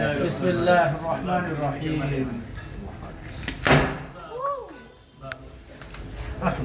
بسم الله الرحمن الرحيم. أخذ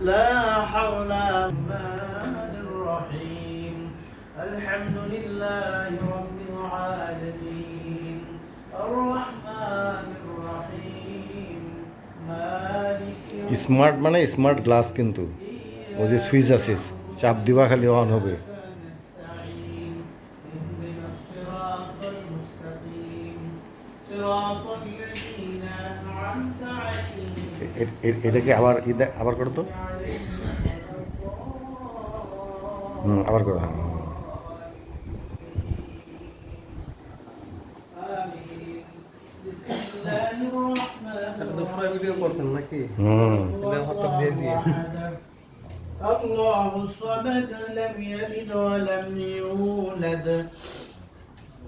لا حول الرحمن الرحيم الحمد لله رب العالمين الرحمن الرحيم مالك يوم স্মার্ট মানে smart glass কিন্তু ও যে সুইচ আছে চাপ দিবা খালি অন হবে এটাকে আবার এটা আবার করো তো হুম আবার করো হ্যাঁ آمين بسم الله الرحمن الرحيم ভিডিও করছেন নাকি হুম হঠাৎ দিয়ে দিয়ে الله الصمد لم يلد ولم يولد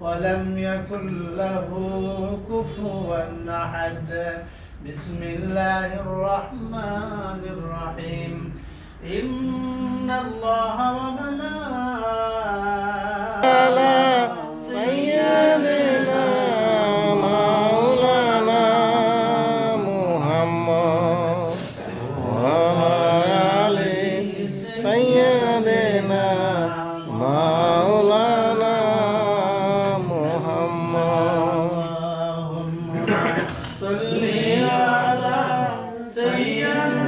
ولم يكن له كفوا أحد. بسم الله الرحمن الرحيم. إن الله وملائكته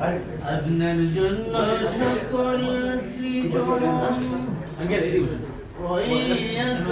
أدنى الجنة شق في جنون وإياك